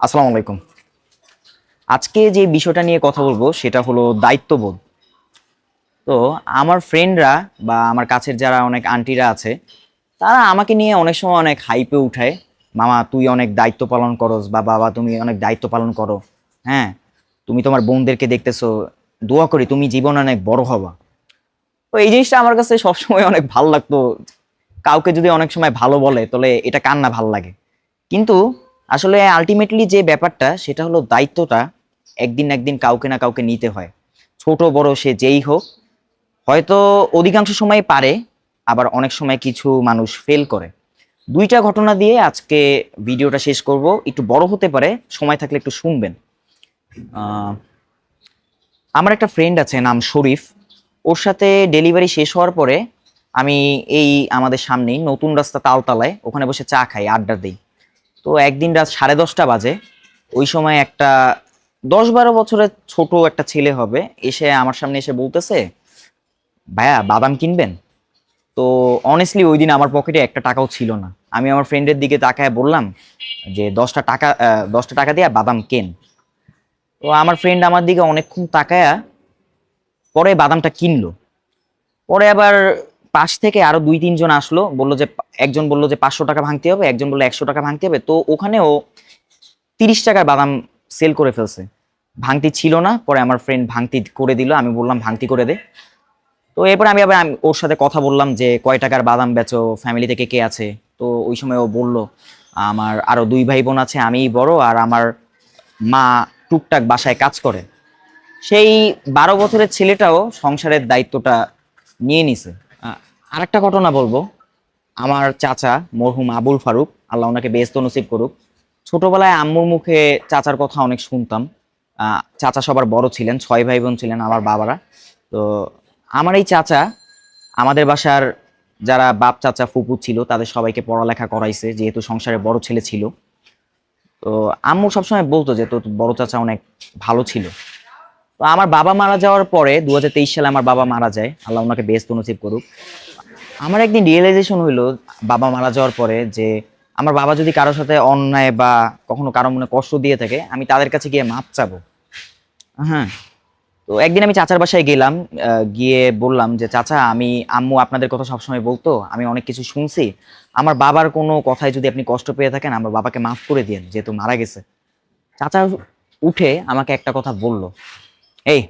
আসসালামু আলাইকুম। আজকে যে বিষয়টা নিয়ে কথা বলব সেটা হলো দায়িত্ববোধ। তো আমার ফ্রেন্ডরা বা আমার কাছের যারা অনেক আন্টিরা আছে, তারা আমাকে নিয়ে অনেক সময় অনেক হাইপে উঠায়, মামা, তুই অনেক দায়িত্ব পালন করস বা বাবা, তুমি অনেক দায়িত্ব পালন করো। হ্যাঁ তুমি তোমার বোনদেরকে দেখতেছো, দোয়া করি তুমি জীবনে অনেক বড় হবা। তো এই জিনিসটা আমার কাছে সবসময় অনেক ভালো লাগতো। কাউকে যদি অনেক সময় ভালো বলে, তাহলে এটা কান্না ভালো লাগে? কিন্তু আসলে আলটিমেটলি যে ব্যাপারটা, সেটা হলো দায়িত্বটা একদিন একদিন কাউকে না কাউকে নিতে হয়। ছোট, বড়, সে যেই হোক, হয়তো অধিকাংশ সময় পারে, আবার অনেক সময় কিছু মানুষ ফেল করে। দুইটা ঘটনা দিয়ে আজকে ভিডিওটা শেষ করব। একটু বড় হতে পারে, সময় থাকলে একটু শুনবেন। আমার একটা ফ্রেন্ড আছে, নাম শরীফ। ওর সাথে ডেলিভারি শেষ হওয়ার পরে আমি এই আমাদের সামনেই নতুন রাস্তা তালতলায়, ওখানে বসে চা খাই, আড্ডা দিই। তো একদিন রাত সাড়ে দশটা বাজে। ওই সময় একটা দশ বারো বছরের ছোট একটা ছেলে হবে, এসে আমার সামনে এসে বলতেছে, ভাইয়া, বাদাম কিনবেন? তো অনেস্টলি ওই দিন আমার পকেটে একটা টাকাও ছিল না। আমি আমার ফ্রেন্ডের দিকে তাকায় বললাম যে, দশটা টাকা দশটা টাকা দিয়ে বাদাম কেন? তো আমার ফ্রেন্ড আমার দিকে অনেকক্ষণ তাকায়া পরে বাদামটা কিনলো। পরে আবার পাশ থেকে আরও দুই তিনজন আসলো, বলল যে একজন বলল যে পাঁচশো টাকা ভাঙতে হবে, একজন বলল একশো টাকা ভাঙতে হবে। তো ওখানেও তিরিশ টাকার বাদাম সেল করে ফেলছে। ভাঙতি ছিল না, পরে আমার ফ্রেন্ড ভাঙতি করে দিল, আমি বললাম ভাঙতি করে দে। তো এরপর আমি আবার ওর সাথে কথা বললাম যে কয় টাকার বাদাম বেচো ফ্যামিলি থেকে কে আছে? তো ওই সময় ও বলল, আমার আরও দুই ভাই বোন আছে, আমিই বড়, আর আমার মা টুকটাক বাসায় কাজ করে। সেই বারো বছরের ছেলেটাও সংসারের দায়িত্বটা নিয়ে নিছে। আরেকটা ঘটনা বলব। আমার চাচা মরহুম আবুল ফারুক, আল্লাহ ওনাকে বেস্ত নসিব করুক। ছোটবেলায় আম্মুর মুখে চাচার কথা অনেক শুনতাম। চাচা সবার বড় ছিলেন, ছয় ভাই বোন ছিলেন আমার বাবারা। তো আমার এই চাচা, আমাদের বাসার যারা বাপ চাচা ফুপু ছিল, তাদের সবাইকে পড়ালেখা করাইছে, যেহেতু সংসারে বড় ছেলে ছিল। তো আম্মু সবসময় বলতো যে, তোর বড় চাচা অনেক ভালো ছিল। তো আমার বাবা মারা যাওয়ার পরে দু হাজার তেইশ সালে আমার বাবা মারা যায়। আল্লাহ ওনাকে বেস্ত নসিব করুক। আমার একদিন রিয়েলাইজেশন হইল, বাবা মারা যাওয়ার পরে যে আমার বাবা যদি কারোর সাথে অন্যায় বা কখনো কারও মনে কষ্ট দিয়ে থাকে, আমি তাদের কাছে গিয়ে মাপ চাবো। হ্যাঁ। তো একদিন আমি চাচার বাসায় গেলাম গিয়ে বললাম যে, চাচা, আমি আম্মু আপনাদের কথা সবসময় বলতো, আমি অনেক কিছু শুনছি। আমার বাবার কোনো কথায় যদি আপনি কষ্ট পেয়ে থাকেন, আমার বাবাকে মাফ করে দিন যেহেতু মারা গেছে। চাচা উঠে আমাকে একটা কথা বলল, এই,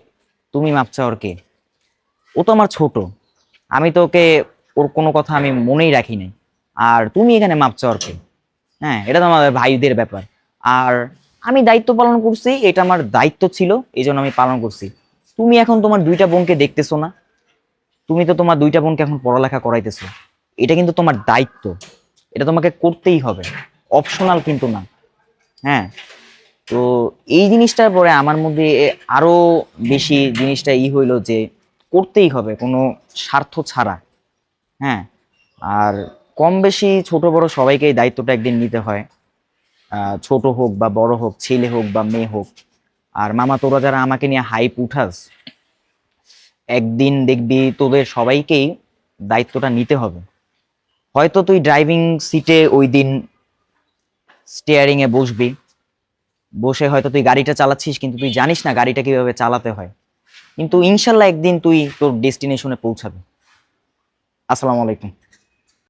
তুমি মাপ চাওয়ার কে? ও তো আমার ছোট। আমি তো ওকে ওর কোনো কথা আমি মনেই রাখি নাই। আর তুমি এখানে মাপ চাওয়ার কে? হ্যাঁ এটা তো আমাদের ভাইদের ব্যাপার। আর আমি দায়িত্ব পালন করছি, এটা আমার দায়িত্ব ছিল এই জন্য আমি পালন করছি। তুমি এখন তোমার দুইটা বোনকে দেখতেছো না। তুমি তো তোমার দুইটা বোনকে এখন পড়ালেখা করাইতেছো। এটা কিন্তু তোমার দায়িত্ব। এটা তোমাকে করতেই হবে। অপশনাল কিন্তু না। হ্যাঁ তো এই জিনিসটার পরে আমার মধ্যে আরও বেশি জিনিসটা ই হইল যে করতেই হবে, কোনো স্বার্থ ছাড়া। হ্যাঁ আর কম বেশি ছোট বড় সবাইকে এই দায়িত্বটা একদিন নিতে হয়। ছোট হোক বা বড় হোক, ছেলে হোক বা মেয়ে হোক। আর মামা, তোরা যারা আমাকে নিয়ে হাইপ উঠাস, একদিন দেখবি তোদের সবাইকেই দায়িত্বটা নিতে হবে। হয়তো তুই ড্রাইভিং সিটে ওই দিন স্টিয়ারিং এ বসবি। বসে হয়তো তুই গাড়িটা চালাচ্ছিস, কিন্তু তুই জানিস না গাড়িটা কীভাবে চালাতে হয়। কিন্তু ইনশাল্লাহ একদিন তুই তোর ডেস্টিনেশনে পৌঁছাবে। আসসালামু আলাইকুম।